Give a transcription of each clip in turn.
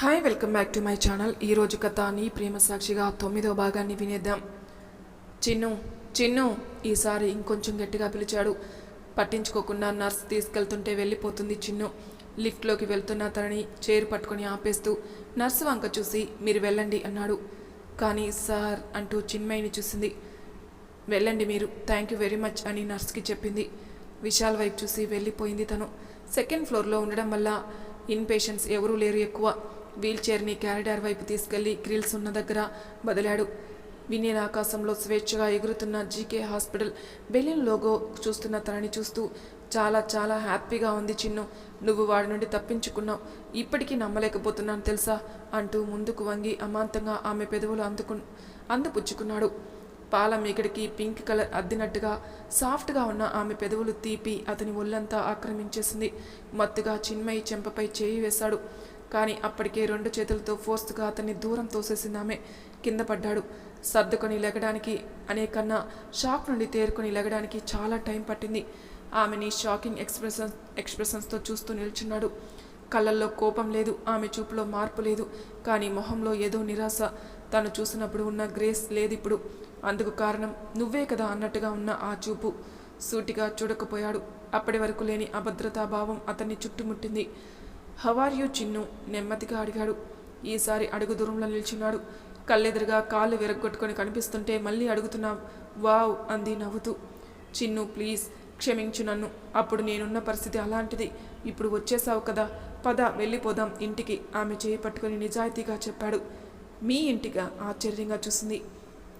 Hi welcome back to my channel ఈరోజు కథ నీ ప్రేమ సాక్షిగా తొమ్మిదో భాగాన్ని వినేద్దాం. చిన్ను చిన్ను ఈసారి ఇంకొంచెం గట్టిగా పిలిచాడు. పట్టించుకోకుండా నర్స్ తీసుకెళ్తుంటే వెళ్ళిపోతుంది చిన్ను. లిఫ్ట్లోకి వెళ్తున్న తనని చైర్ పట్టుకొని ఆపేస్తూ నర్సు వంక చూసి మీరు వెళ్ళండి అన్నాడు. కానీ సార్ అంటూ చిన్మయిని చూసింది. వెళ్ళండి మీరు థ్యాంక్ యూ వెరీ మచ్ అని నర్స్కి చెప్పింది. విశాల్ వైపు చూసి వెళ్ళిపోయింది తను. సెకండ్ ఫ్లోర్లో ఉండడం వల్ల ఇన్ పేషెంట్స్ ఎవరూ లేరు ఎక్కువ. వీల్చైర్ని క్యారిడార్ వైపు తీసుకెళ్ళి గ్రిల్స్ ఉన్న దగ్గర బదిలాడు. వినీల ఆకాశంలో స్వేచ్ఛగా ఎగురుతున్న జీకే హాస్పిటల్ బెలూన్ లోగో చూస్తున్న తనని చూస్తూ చాలా చాలా హ్యాపీగా ఉంది చిన్ను. నువ్వు వాడి నుండి తప్పించుకున్నావు. ఇప్పటికీ నమ్మలేకపోతున్నాను తెలుసా? అంటూ ముందుకు వంగి అమాంతంగా ఆమె పెదవులు అందుకు అందుపుచ్చుకున్నాడు. పాలం ఇక్కడికి పింక్ కలర్ అద్దినట్టుగా సాఫ్ట్గా ఉన్న ఆమె పెదవులు తీపి అతని ఒళ్ళంతా ఆక్రమించేసింది. మత్తుగా చిన్మయి చెంపపై చేయి వేశాడు. కానీ అప్పటికే రెండు చేతులతో ఫోర్స్గా అతన్ని దూరం తోసేసింది ఆమె కింద పడ్డాడు. సర్దుకొని లెగడానికి అనే కన్నా షాక్ నుండి తేరుకొని లెగడానికి చాలా టైం పట్టింది. ఆమెని షాకింగ్ ఎక్స్ప్రెషన్ ఎక్స్ప్రెషన్స్తో చూస్తూ నిల్చున్నాడు. కళ్ళల్లో కోపం లేదు ఆమె చూపులో మార్పు లేదు. కానీ మొహంలో ఏదో నిరాశ. తను చూసినప్పుడు ఉన్న గ్రేస్ లేదు ఇప్పుడు అందుకు కారణం నువ్వే కదా అన్నట్టుగా ఉన్న ఆ చూపు. సూటిగా చూడకపోయాడు. అప్పటి వరకు లేని అభద్రతా భావం అతన్ని చుట్టుముట్టింది. హవార్ యూ చిన్ను నెమ్మదిగా అడిగాడు. ఈసారి అడుగు దూరంలో నిల్చున్నాడు. కళ్ళెదురుగా కాళ్ళు విరగొట్టుకొని కనిపిస్తుంటే మళ్ళీ అడుగుతున్నావు. వావ్ అంది నవ్వుతూ. చిన్ను ప్లీజ్ క్షమించు నన్ను. అప్పుడు నేనున్న పరిస్థితి అలాంటిది. ఇప్పుడు వచ్చేసావు కదా. పద వెళ్ళిపోదాం ఇంటికి ఆమె చేయి పట్టుకుని నిజాయితీగా చెప్పాడు. మీ ఇంటిగా ఆశ్చర్యంగా చూసింది.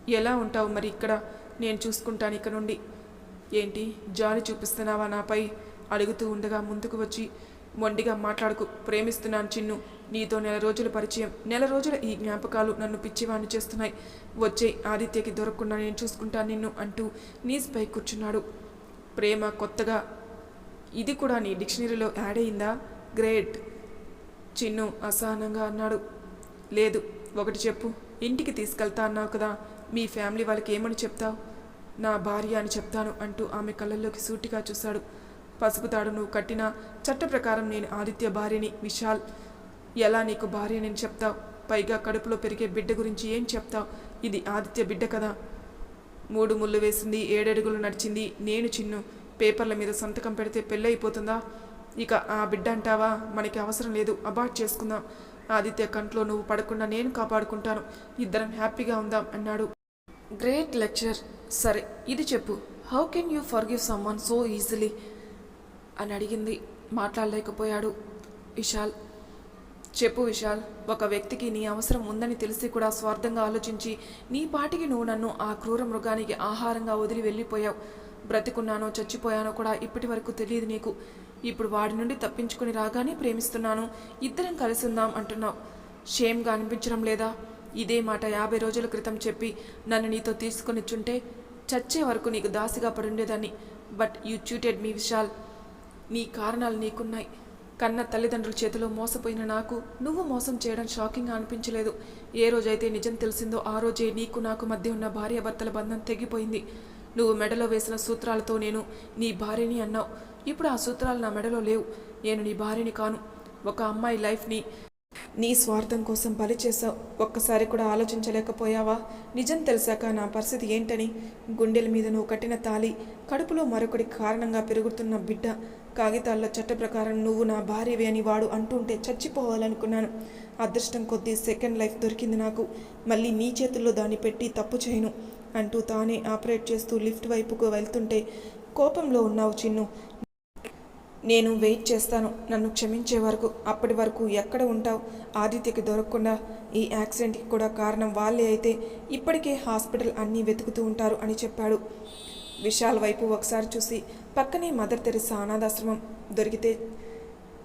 ఎలా ఉంటావు మరి ఇక్కడ? నేను చూసుకుంటాను ఇక్కడ నుండి ఏంటి? జాలి చూపిస్తున్నావా నాపై? అడుగుతూ ఉండగా ముందుకు వచ్చి మొండిగా మాట్లాడుకు ప్రేమిస్తున్నాను చిన్ను. నీతో నెల రోజుల పరిచయం. నెల రోజుల ఈ జ్ఞాపకాలు నన్ను పిచ్చివాణ్ణి చేస్తున్నాయి. వచ్చే ఆదిత్యకి దొరకకుండా నేను చూసుకుంటాను నిన్ను అంటూ నీస్పై కూర్చున్నాడు. ప్రేమ కొత్తగా ఇది కూడా నీ డిక్షనరీలో యాడ్ అయిందా? గ్రేట్. చిన్ను అసహనంగా అన్నాడు. లేదు ఒకటి చెప్పు. ఇంటికి తీసుకెళ్తా అన్నావు కదా మీ ఫ్యామిలీ వాళ్ళకి ఏమని చెప్తావు? నా భార్య అని చెప్తాను అంటూ ఆమె కళ్ళల్లోకి సూటిగా చూశాడు. పసుపు తాడు నువ్వు కట్టిన చట్ట ప్రకారం నేను ఆదిత్య భార్యని విశాల్ ఎలా నీకు భార్య నేను చెప్తావు పైగా కడుపులో పెరిగే బిడ్డ గురించి ఏం చెప్తావు? ఇది ఆదిత్య బిడ్డ కదా. మూడు ముళ్ళు వేసింది ఏడడుగులు నడిచింది నేను చిన్ను. పేపర్ల మీద సంతకం పెడితే పెళ్ళైపోతుందా ఇక ఆ బిడ్డ అంటావా? మనకి అవసరం లేదు అబార్ట్ చేసుకుందాం. ఆదిత్య కంట్లో నువ్వు పడకుండా నేను కాపాడుకుంటాను. ఇద్దరం హ్యాపీగా ఉందాం అన్నాడు. గ్రేట్ లెక్చర్ సరే ఇది చెప్పు. How can you forgive someone so easily? అని అడిగింది. మాట్లాడలేకపోయాడు విశాల్. చెప్పు విశాల్ ఒక వ్యక్తికి నీ అవసరం ఉందని తెలిసి కూడా స్వార్థంగా ఆలోచించి నీ పాటికి నువ్వు నన్ను ఆ క్రూర మృగానికి ఆహారంగా వదిలి వెళ్ళిపోయావు. బ్రతికున్నానో చచ్చిపోయానో కూడా ఇప్పటి వరకు తెలియదు నీకు. ఇప్పుడు వాడి నుండి తప్పించుకుని రాగానే ప్రేమిస్తున్నాను. ఇద్దరం కలిసి ఉందాం అంటున్నావు. షేమ్గా అనిపించడం లేదా? ఇదే మాట యాభై రోజుల క్రితం చెప్పి నన్ను నీతో తీసుకొని చుంటే చచ్చే వరకు నీకు దాసిగా పడుండేదాన్ని. But you cheated me Vishal. నీ కారణాలు నీకున్నాయి. కన్న తల్లిదండ్రుల చేతిలో మోసపోయిన నాకు నువ్వు మోసం చేయడం షాకింగ్గా అనిపించలేదు. ఏ రోజైతే నిజం తెలిసిందో ఆ రోజే నీకు నాకు మధ్య ఉన్న భార్యాభర్తల బంధం తెగిపోయింది. నువ్వు మెడలో వేసిన సూత్రాలతో నేను నీ భార్యని అన్నావు. ఇప్పుడు ఆ సూత్రాలు నా మెడలో లేవు. నేను నీ భార్యని కాను. ఒక అమ్మాయి లైఫ్ని నీ స్వార్థం కోసం బలి చేసావు ఒక్కసారి కూడా ఆలోచించలేకపోయావా? నిజం తెలిసాక నా పరిస్థితి ఏంటని? గుండెల మీద నువ్వు కట్టిన తాలి కడుపులో మరొకటి కారణంగా పెరుగుతున్న బిడ్డ. కాగితాల్లో చట్ట ప్రకారం నువ్వు నా భార్యవి అని వాడు అంటుంటే చచ్చిపోవాలనుకున్నాను. అదృష్టం కొద్దీ సెకండ్ లైఫ్ దొరికింది నాకు. మళ్ళీ నీ చేతుల్లో దాన్ని పెట్టి తప్పు చేయను అంటూ తానే ఆపరేట్ చేస్తూ లిఫ్ట్ వైపుకు వెళ్తుంటే కోపంలో ఉన్నావు చిన్ను. నేను వెయిట్ చేస్తాను. నన్ను క్షమించే వరకు అప్పటి వరకు ఎక్కడ ఉంటావు? ఆదిత్యకి దొరకకుండా ఈ యాక్సిడెంట్కి కూడా కారణం వాళ్ళే అయితే ఇప్పటికే హాస్పిటల్ అన్నీ వెతుకుతూ ఉంటారు అని చెప్పాడు. విశాల్ వైపు ఒకసారి చూసి పక్కనే మదర్ తెరిసా అనాథాశ్రమం దొరికితే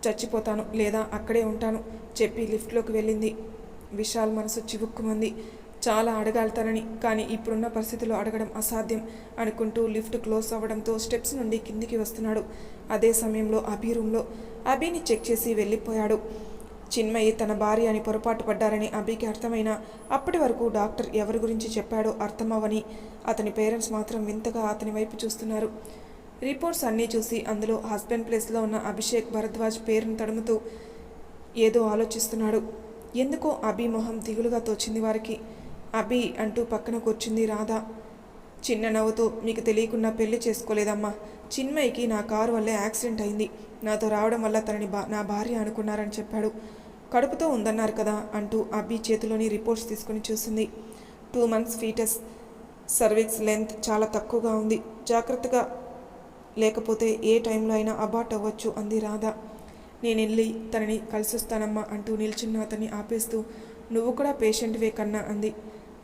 చచ్చిపోతాను లేదా అక్కడే ఉంటాను చెప్పి లిఫ్ట్లోకి వెళ్ళింది. విశాల్ మనసు చివుక్కుమంది. చాలా అడగాలి కానీ ఇప్పుడున్న పరిస్థితిలో అడగడం అసాధ్యం అనుకుంటూ లిఫ్ట్ క్లోజ్ అవ్వడంతో స్టెప్స్ నుండి కిందికి వస్తున్నాడు. అదే సమయంలో అభి రూమ్లో. అభిని చెక్ చేసి వెళ్ళిపోయాడు. చిన్మయి తన భార్య అని పొరపాటు పడ్డారని అభికి అర్థమైన అప్పటి వరకు డాక్టర్ ఎవరి గురించి చెప్పాడో అర్థమవని అతని పేరెంట్స్ మాత్రం వింతగా అతని వైపు చూస్తున్నారు. రిపోర్ట్స్ అన్నీ చూసి అందులో హస్బెండ్ ప్లేస్లో ఉన్న అభిషేక్ భరద్వాజ్ పేరును తడుముతూ ఏదో ఆలోచిస్తున్నాడు. ఎందుకో అభి మొహం దిగులుగా తోచింది వారికి. అభి అంటూ పక్కన కూర్చుంది రాధ. చిన్న నవ్వుతూ మీకు తెలియకుండా పెళ్ళి చేసుకోలేదమ్మా. చిన్మయికి నా కారు వల్లే యాక్సిడెంట్ అయింది. నాతో రావడం వల్ల తనని బా నా భార్య అనుకున్నారని చెప్పాడు. కడుపుతో ఉందన్నారు కదా అంటూ అబ్బి చేతిలోని రిపోర్ట్స్ తీసుకుని చూసింది. Two months fetus. Cervix length చాలా తక్కువగా ఉంది. జాగ్రత్తగా లేకపోతే ఏ టైంలో అయినా అబార్ట్ అవ్వచ్చు అంది రాధ. నేను వెళ్ళి తనని కలిసొస్తానమ్మా అంటూ నిల్చున్న అతన్ని ఆపేస్తూ నువ్వు కూడా పేషెంట్వే కన్నా అంది.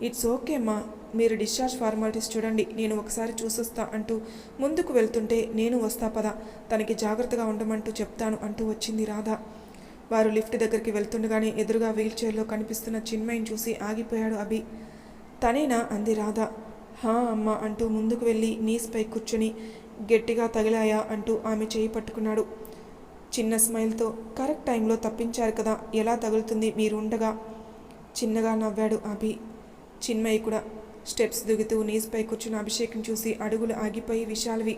ఇట్స్ ఓకే అమ్మా మీరు డిశ్చార్జ్ ఫార్మాలిటీస్ చూడండి నేను ఒకసారి చూసొస్తా అంటూ ముందుకు వెళ్తుంటే నేను వస్తా పదా తనకి జాగ్రత్తగా ఉండమంటూ చెప్తాను అంటూ వచ్చింది రాధ. వారు లిఫ్ట్ దగ్గరికి వెళ్తుండగానే ఎదురుగా వీల్ చైర్లో కనిపిస్తున్న చిన్మయిని చూసి ఆగిపోయాడు అభి. తనేనా? అంది రాధ. హా అమ్మ అంటూ ముందుకు వెళ్ళి నీస్పై కూర్చుని గట్టిగా తగిలాయా అంటూ ఆమె చేయి పట్టుకున్నాడు. చిన్న స్మైల్తో కరెక్ట్ టైంలో తప్పించారు కదా ఎలా తగులుతుంది మీరు ఉండగా చిన్నగా నవ్వాడు అభి. చిన్మయి కూడా స్టెప్స్ దిగుతూ నీస్పై కూర్చున్న అభిషేక్ని చూసి అడుగులు ఆగిపోయి విశాల్వి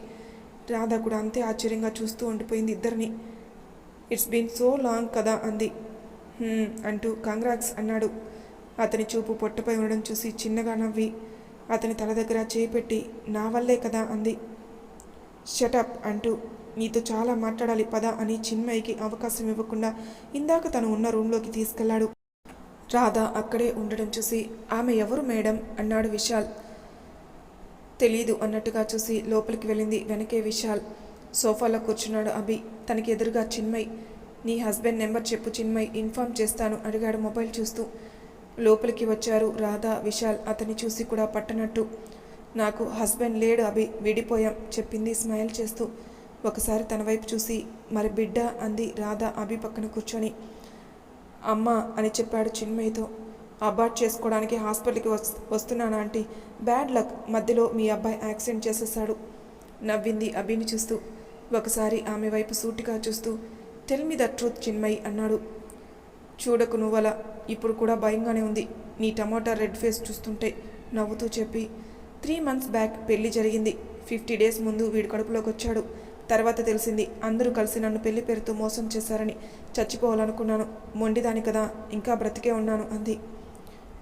రాధ కూడా అంతే ఆశ్చర్యంగా చూస్తూ ఉండిపోయింది ఇద్దరిని. ఇట్స్ బీన్ సో లాంగ్ కదా అంది. అంటూ కాంగ్రాక్స్ అన్నాడు. అతని చూపు పొట్టపై ఉండడం చూసి చిన్నగా నవ్వి అతని తల దగ్గర చేయి పెట్టి నా వల్లే కదా అంది. షటప్ అంటూ నీతో చాలా మాట్లాడాలి పద అని చిన్మయికి అవకాశం ఇవ్వకుండా ఇందాక తను ఉన్న రూంలోకి తీసుకెళ్ళాడు రాధ అక్కడే ఉండడం చూసి ఆమె ఎవరు మేడం? అన్నాడు విశాల్. తెలీదు అన్నట్టుగా చూసి లోపలికి వెళ్ళింది వెనకే విశాల్. సోఫాలో కూర్చున్నాడు అభి. తనకి ఎదురుగా చిన్మయ్. నీ హస్బెండ్ నెంబర్ చెప్పు చిన్మయ్ ఇన్ఫామ్ చేస్తాను అడిగాడు మొబైల్ చూస్తూ. లోపలికి వచ్చారు రాధా విశాల్. అతన్ని చూసి కూడా పట్టనట్టు. నాకు హస్బెండ్ లేడు అభి విడిపోయాం చెప్పింది స్మైల్ చేస్తూ. ఒకసారి తన వైపు చూసి మరి బిడ్డ అంది రాధ అభి పక్కన కూర్చొని. అమ్మ అని చెప్పాడు చిన్మయ్యతో అబార్ట్ చేసుకోవడానికి హాస్పిటల్కి వస్తున్నాను ఆంటీ? బ్యాడ్ లక్ మధ్యలో మీ అబ్బాయి యాక్సిడెంట్ చేసేసాడు. నవ్వింది అభిని చూస్తూ. ఒకసారి ఆమె వైపు సూటిగా చూస్తూ tell me the truth Chinmay అన్నాడు. చూడకు నువ్వలా ఇప్పుడు కూడా భయంగానే ఉంది. నీ టమాటా రెడ్ ఫేస్ చూస్తుంటే నవ్వుతూ చెప్పి త్రీ మంత్స్ బ్యాక్ పెళ్ళి జరిగింది. ఫిఫ్టీ డేస్ ముందు వీడి కడుపులోకి వచ్చాడు తర్వాత తెలిసింది అందరూ కలిసి నన్ను పెళ్ళి పేరుతో మోసం చేశారని. చచ్చిపోవాలనుకున్నాను. మొండిదాని కదా ఇంకా బ్రతికే ఉన్నాను అంది.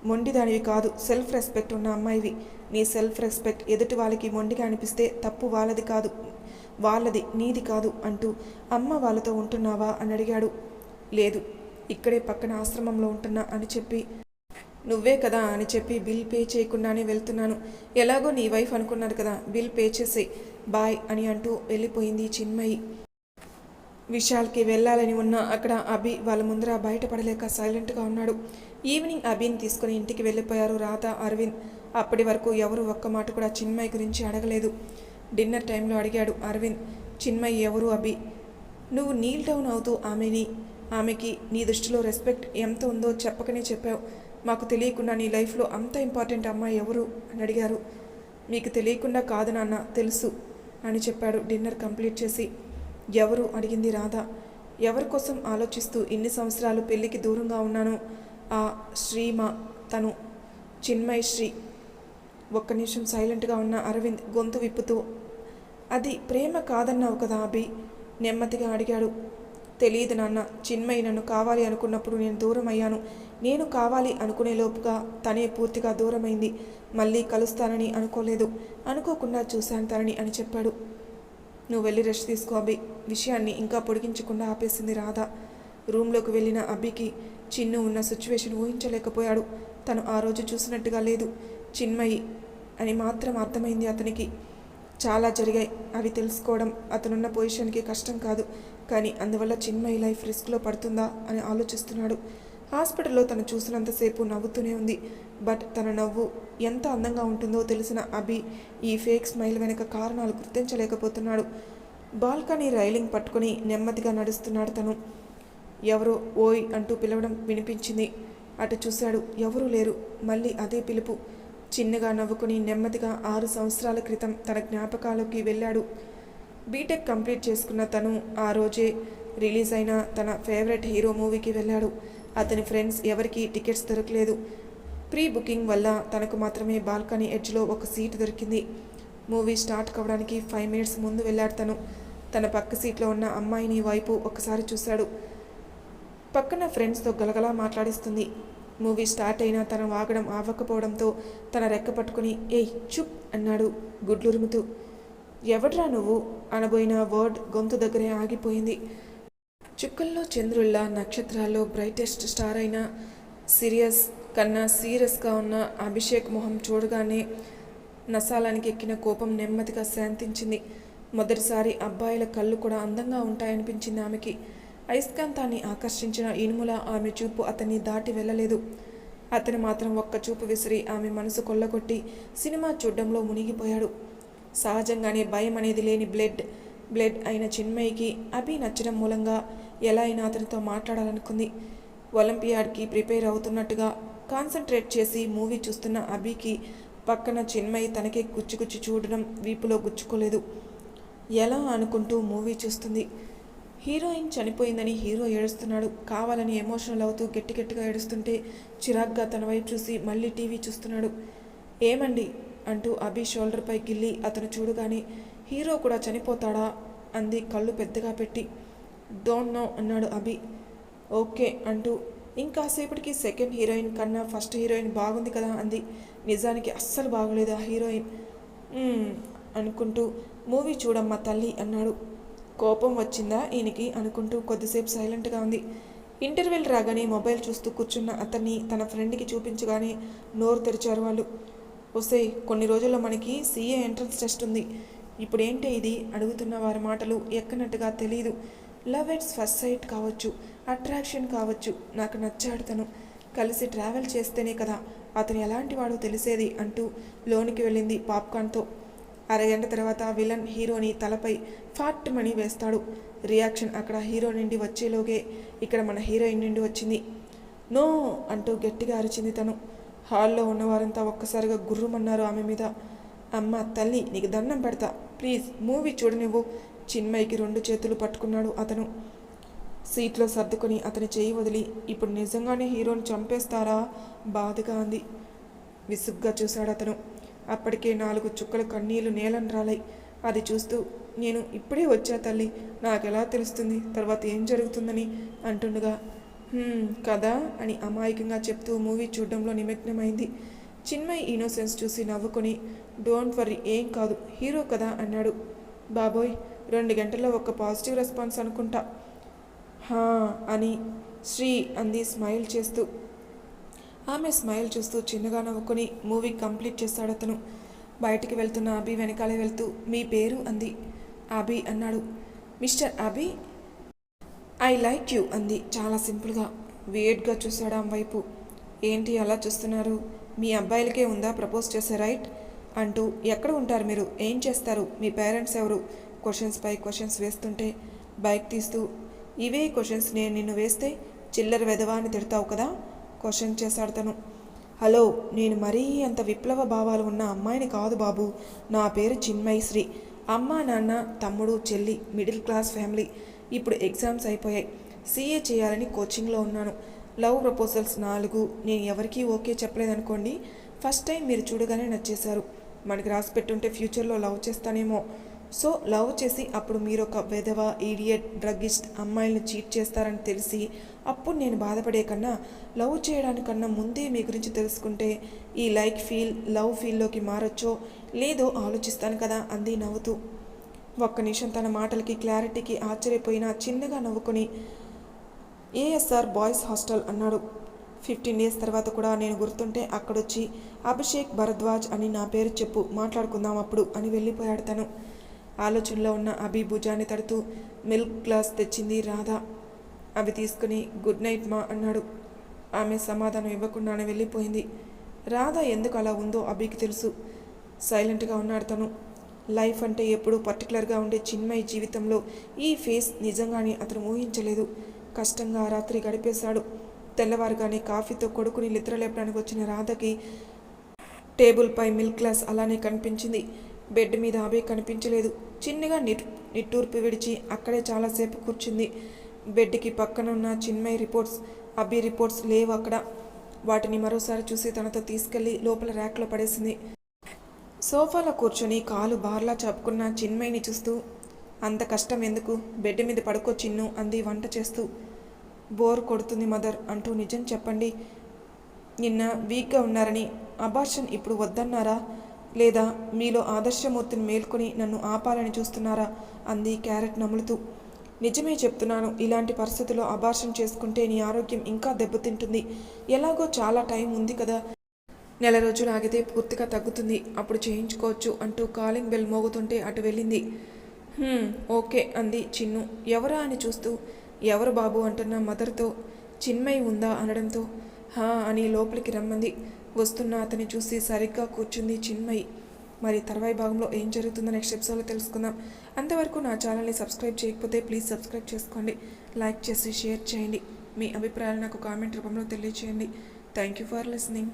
మొండిదానివి కాదు సెల్ఫ్ రెస్పెక్ట్ ఉన్న అమ్మాయివి. నీ సెల్ఫ్ రెస్పెక్ట్ ఎదుటి వాళ్ళకి మొండిగా అనిపిస్తే తప్పు వాళ్ళది కాదు. వాళ్ళది నీది కాదు అంటూ అమ్మ వాళ్ళతో ఉంటున్నావా అని అడిగాడు. లేదు ఇక్కడే పక్కన ఆశ్రమంలో ఉంటున్నా అని చెప్పి నువ్వే కదా అని చెప్పి బిల్ పే చేయకుండానే వెళ్తున్నాను. ఎలాగో నీ వైఫ్ అనుకున్నారు కదా బిల్ పే చేసేయ్ బాయ్ అని అంటూ వెళ్ళిపోయింది చిన్మయి. విశాల్కి వెళ్ళాలని ఉన్నా అక్కడ అభి వాళ్ళ ముందర బయటపడలేక సైలెంట్గా ఉన్నాడు. ఈవినింగ్ అభిని తీసుకుని ఇంటికి వెళ్ళిపోయారు రాత అరవింద్. అప్పటి వరకు ఎవరు ఒక్క మాట కూడా చిన్మయి గురించి అడగలేదు. డిన్నర్ టైంలో అడిగాడు అరవింద్. చిన్మయి ఎవరు అభి? నువ్వు నీల్ డౌన్ అవుతూ ఆమెని ఆమెకి నీ దృష్టిలో రెస్పెక్ట్ ఎంత ఉందో చెప్పకనే చెప్పావు. మాకు తెలియకుండా నీ లైఫ్లో అంత ఇంపార్టెంట్ అమ్మాయి ఎవరు? అని అడిగారు. మీకు తెలియకుండా కాదు నాన్న తెలుసు అని చెప్పాడు డిన్నర్ కంప్లీట్ చేసి. ఎవరు? అడిగింది రాధ. ఎవరి కోసం ఆలోచిస్తూ ఇన్ని సంవత్సరాలు పెళ్ళికి దూరంగా ఉన్నాను? ఆ శ్రీమ తను చిన్మయ్ శ్రీ ఒక్క నిమిషం సైలెంట్గా ఉన్న అరవింద్ గొంతు విప్పుతూ అది ప్రేమ కాదన్నావు కదా అభి? నెమ్మదిగా అడిగాడు. తెలియదు నాన్న చిన్మయి నన్ను కావాలి అనుకున్నప్పుడు నేను దూరం అయ్యాను నేను కావాలి అనుకునే లోపుగా తనే పూర్తిగా దూరమైంది. మళ్ళీ కలుస్తానని అనుకోలేదు. అనుకోకుండా చూశాను తనని అని చెప్పాడు. నువ్వు వెళ్ళి రెస్ట్ తీసుకో అభి విషయాన్ని ఇంకా పొడిగించకుండా ఆపేసింది రాధ. రూమ్లోకి వెళ్ళిన అబ్బికి చిన్ను ఉన్న సిచ్యువేషన్ ఊహించలేకపోయాడు. తను ఆ రోజు చూసినట్టుగా లేదు. చిన్మయి అని మాత్రం అర్థమైంది అతనికి. చాలా జరిగాయి. అవి తెలుసుకోవడం అతనున్న పొజిషన్కి కష్టం కాదు. కానీ అందువల్ల చిన్మయి లైఫ్ రిస్క్లో పడుతుందా అని ఆలోచిస్తున్నాడు. హాస్పిటల్లో తను చూసినంతసేపు నవ్వుతూనే ఉంది. బట్ తన నవ్వు ఎంత అందంగా ఉంటుందో తెలిసిన అభి ఈ ఫేక్ స్మైల్ వెనుక కారణాలు గుర్తించలేకపోతున్నాడు. బాల్కనీ రైలింగ్ పట్టుకుని నెమ్మదిగా నడుస్తున్నాడు తను. ఎవరో ఓయ్ అంటూ పిలవడం వినిపించింది. అటు చూశాడు ఎవరూ లేరు. మళ్ళీ అదే పిలుపు. చిన్నగా నవ్వుకుని నెమ్మదిగా ఆరు సంవత్సరాల క్రితం తన జ్ఞాపకాలకి వెళ్ళాడు. బీటెక్ కంప్లీట్ చేసుకున్న తను ఆ రోజే రిలీజ్ అయిన తన ఫేవరెట్ హీరో మూవీకి వెళ్ళాడు. అతని ఫ్రెండ్స్ ఎవరికీ టికెట్స్ దొరకలేదు. ప్రీ బుకింగ్ వల్ల తనకు మాత్రమే బాల్కనీ ఎడ్జ్లో ఒక సీట్ దొరికింది. మూవీ స్టార్ట్ కావడానికి ఫైవ్ మినిట్స్ ముందు వెళ్ళాడు తను. తన పక్క సీట్లో ఉన్న అమ్మాయిని వైపు ఒకసారి చూశాడు. పక్కన ఫ్రెండ్స్తో గలగలా మాట్లాడిస్తుంది. మూవీ స్టార్ట్ అయినా తను వాగడం ఆవకపోవడంతో తన రెక్క పట్టుకుని ఏయ్ చుప్ అన్నాడు గుడ్లురుముతూ. ఎవడ్రా నువ్వు? అనబోయిన వర్డ్ గొంతు దగ్గరే ఆగిపోయింది. చుక్కల్లో చంద్రుల్లా నక్షత్రాల్లో బ్రైటెస్ట్ స్టార్ అయిన సీరియస్ కన్నా సీరియస్గా ఉన్న అభిషేక్ మొహం చూడగానే నసాలానికి ఎక్కిన కోపం నెమ్మదిగా శాంతించింది. మొదటిసారి అబ్బాయిల కళ్ళు కూడా అందంగా ఉంటాయనిపించింది ఆమెకి. అయస్కాంతాన్ని ఆకర్షించిన ఇనుముల ఆమె చూపు అతన్ని దాటి వెళ్ళలేదు. అతను మాత్రం ఒక్క చూపు విసిరి ఆమె మనసు కొల్లగొట్టి సినిమా చూడడంలో మునిగిపోయాడు. సహజంగానే భయం అనేది లేని బ్లడ్ బ్లడ్ అయిన చిన్మయికి అభి నచ్చడం మూలంగా ఎలా అయినా అతనితో మాట్లాడాలనుకుంది. ఒలింపియాడ్కి ప్రిపేర్ అవుతున్నట్టుగా కాన్సన్ట్రేట్ చేసి మూవీ చూస్తున్న అభికి పక్కన చిన్మయి తనకే గుచ్చిగుచ్చి చూడడం వీపులో గుచ్చుకోలేదు. ఎలా అనుకుంటూ మూవీ చూస్తుంది. హీరోయిన్ చనిపోయిందని హీరో ఏడుస్తున్నాడు. కావాలని ఎమోషనల్ అవుతూ గట్టి గట్టిగా ఏడుస్తుంటే చిరాగ్గా తన వైపు చూసి మళ్ళీ టీవీ చూస్తున్నాడు. ఏమండి? అంటూ అభి షోల్డర్పై గిల్లి అతను చూడగానే హీరో కూడా చనిపోతాడా? అంది కళ్ళు పెద్దగా పెట్టి. డోంట్ నో అన్నాడు అభి. ఓకే అంటూ ఇంకాసేపటికి సెకండ్ హీరోయిన్ కన్నా ఫస్ట్ హీరోయిన్ బాగుంది కదా అంది. నిజానికి అస్సలు బాగలేదు ఆ హీరోయిన్ అనుకుంటూ మూవీ చూడమ్మా తల్లి అన్నాడు. కోపం వచ్చిందా ఈయనకి అనుకుంటూ కొద్దిసేపు సైలెంట్గా ఉంది. ఇంటర్వెల్ రాగానే మొబైల్ చూస్తూ కూర్చున్న అతన్ని తన ఫ్రెండ్కి చూపించగానే నోరు తెరిచారు వాళ్ళు. వస్తే కొన్ని రోజుల్లో మనకి సీఏ ఎంట్రన్స్ టెస్ట్ ఉంది. ఇప్పుడేంటి ఇది? అడుగుతున్న వారి మాటలు ఎక్కనట్టుగా తెలియదు లవ్ ఎట్స్ ఫస్ట్ సైట్ కావచ్చు అట్రాక్షన్ కావచ్చు నాకు నచ్చాడు తను. కలిసి ట్రావెల్ చేస్తేనే కదా అతను ఎలాంటి వాడో తెలిసేది అంటూ లోనికి వెళ్ళింది పాప్కార్న్తో. అరగంట తర్వాత విలన్ హీరోని తలపై ఫాట్ మనీ వేస్తాడు. రియాక్షన్ అక్కడ హీరో నుండి వచ్చేలోగే ఇక్కడ మన హీరోయిన్ నుండి వచ్చింది. నో అంటూ గట్టిగా అరిచింది తను. హాల్లో ఉన్నవారంతా ఒక్కసారిగా గుర్రుమన్నారు ఆమె మీద. అమ్మ తల్లి నీకు దండం పెడతా. Please movie చూడనివ్వు. చిన్మయికి రెండు చేతులు పట్టుకున్నాడు అతను. సీట్లో సర్దుకొని అతని చేయి వదిలి ఇప్పుడు నిజంగానే హీరోని చంపేస్తారా? బాధగా అంది. విసుగ్గా చూశాడు అతను. అప్పటికే నాలుగు చుక్కల కన్నీళ్ళు నేలను రాలాయి. అది చూస్తూ నేను ఇప్పుడే వచ్చా తల్లి నాకెలా తెలుస్తుంది? తర్వాత ఏం జరుగుతుందని? అంటుండగా కదా? అని అమాయకంగా చెప్తూ మూవీ చూడడంలో నిమగ్నమైంది. చిన్మయ్ ఇన్నోసెన్స్ చూసి నవ్వుకొని డోంట్ వర్రీ ఏం కాదు హీరో కదా అన్నాడు. బాబోయ్ రెండు గంటల్లో ఒక పాజిటివ్ రెస్పాన్స్ అనుకుంటా. హా అని శ్రీ అంది స్మైల్ చేస్తూ. ఆమె స్మైల్ చూస్తూ చిన్నగా నవ్వుకొని మూవీ కంప్లీట్ చేస్తాడు అతను. బయటికి వెళ్తున్న అభి వెనకాలే వెళ్తూ మీ పేరు? అంది. అభి అన్నాడు. Mister Abhi? I like you అంది చాలా సింపుల్గా. వియర్డ్గా చూశాడు ఆమె వైపు. ఏంటి అలా చూస్తున్నారు? మీ అబ్బాయిలకే ఉందా ప్రపోజ్ చేసే రైట్? అంటూ ఎక్కడ ఉంటారు మీరు? ఏం చేస్తారు? మీ పేరెంట్స్ ఎవరు? క్వశ్చన్స్ పై క్వశ్చన్స్ వేస్తుంటే బైక్ తీస్తూ ఇవే క్వశ్చన్స్ నేను నిన్ను వేస్తే చిల్లర వెధవా అని తిడతావు కదా? క్వశ్చన్ చేశాడు తను. హలో నేను మరీ అంత విప్లవ భావాలు ఉన్న అమ్మాయిని కాదు బాబు. నా పేరు చిన్మయశ్రీ అమ్మ నాన్న తమ్ముడు చెల్లి మిడిల్ క్లాస్ ఫ్యామిలీ ఇప్పుడు ఎగ్జామ్స్ అయిపోయాయి. సీఏ చేయాలని కోచింగ్లో ఉన్నాను. లవ్ ప్రపోజల్స్ నాలుగు. నేను ఎవరికీ ఓకే చెప్పలేదనుకోండి ఫస్ట్ టైం మీరు చూడగానే నచ్చేశారు. మనకి రాసి పెట్టుంటే ఫ్యూచర్లో లవ్ చేస్తానేమో. సో లవ్ చేసి అప్పుడు మీరు ఒక వెధవ ఈడియట్ డ్రగ్గిస్ట్ అమ్మాయిలను చీట్ చేస్తారని తెలిసి అప్పుడు నేను బాధపడే కన్నా లవ్ చేయడానికన్నా ముందే మీ గురించి తెలుసుకుంటే ఈ లైక్ ఫీల్ లవ్ ఫీల్లోకి మారొచ్చో లేదో ఆలోచిస్తాను కదా అంది నవ్వుతూ. ఒక్క నిమిషం తన మాటలకి క్లారిటీకి ఆశ్చర్యపోయినా చిన్నగా నవ్వుకొని ఏఎస్ఆర్ బాయ్స్ హాస్టల్ అన్నాడు. ఫిఫ్టీన్ డేస్ తర్వాత కూడా నేను గుర్తుంటే అక్కడొచ్చి అభిషేక్ భరద్వాజ్ అని నా పేరు చెప్పు మాట్లాడుకుందాం అప్పుడు అని వెళ్ళిపోయాడు తను. ఆలోచనలో ఉన్న అభి భుజాన్ని తడుతూ మిల్క్ గ్లాస్ తెచ్చింది రాధ. అవి తీసుకుని గుడ్ నైట్ మా అన్నాడు. ఆమె సమాధానం ఇవ్వకుండానే వెళ్ళిపోయింది. రాధ ఎందుకు అలా ఉందో అభికి తెలుసు. సైలెంట్గా ఉన్నాడు తను. లైఫ్ అంటే ఎప్పుడూ పర్టికులర్గా ఉండే చిన్మయి జీవితంలో ఈ ఫేస్ నిజంగానే అతను ఊహించలేదు. కష్టంగా ఆ రాత్రి గడిపేశాడు. తెల్లవారుగానే కాఫీతో కొడుకుని నిద్రలేపడానికి వచ్చిన రాధకి టేబుల్పై మిల్క్ గ్లాస్ అలానే కనిపించింది. బెడ్ మీద అభి కనిపించలేదు. చిన్నగా నిట్ నిట్టూర్పు విడిచి అక్కడే చాలాసేపు కూర్చుంది. బెడ్కి పక్కనున్న చిన్మయి రిపోర్ట్స్ అభి రిపోర్ట్స్ లేవు అక్కడ. వాటిని మరోసారి చూసి తనతో తీసుకెళ్ళి లోపల ర్యాక్లో పడేసింది. సోఫాలో కూర్చొని కాలు బార్లా చాపుకున్న చిన్మయిని చూస్తూ అంత కష్టం ఎందుకు? బెడ్ మీద పడుకో చిన్ను అంది వంట చేస్తూ. బోర్ కొడుతుంది మదర్ అంటూ నిజం చెప్పండి. నిన్న వీక్గా ఉన్నారని. అబార్షన్ ఇప్పుడు వద్దన్నారా? లేదా మీలో ఆదర్శమూర్తిని మేల్కొని నన్ను ఆపాలని చూస్తున్నారా? అంది క్యారెట్ నములుతూ. నిజమే చెప్తున్నాను ఇలాంటి పరిస్థితుల్లో అబార్షన్ చేసుకుంటే నీ ఆరోగ్యం ఇంకా దెబ్బతింటుంది. ఎలాగో చాలా టైం ఉంది కదా. నెల రోజులు ఆగితే పూర్తిగా తగ్గుతుంది. అప్పుడు చేయించుకోవచ్చు అంటూ కాలింగ్ బెల్ మోగుతుంటే అటు వెళ్ళింది. ఓకే అంది చిన్ను. ఎవరా? అని చూస్తూ. ఎవరు బాబు? అంటున్న మదర్తో. చిన్మయి ఉందా? అనడంతో. హా అని లోపలికి రమ్మంది. వస్తున్న అతన్ని చూసి సరిగ్గా కూర్చుంది చిన్మయి. మరి తర్వాయి భాగంలో ఏం జరుగుతుందో నెక్స్ట్ ఎపిసోడ్లో తెలుసుకుందాం. అంతవరకు నా ఛానల్ని సబ్స్క్రైబ్ చేయకపోతే ప్లీజ్ సబ్స్క్రైబ్ చేసుకోండి. లైక్ చేసి షేర్ చేయండి. మీ అభిప్రాయాలు నాకు కామెంట్ రూపంలో తెలియచేయండి. Thank you for listening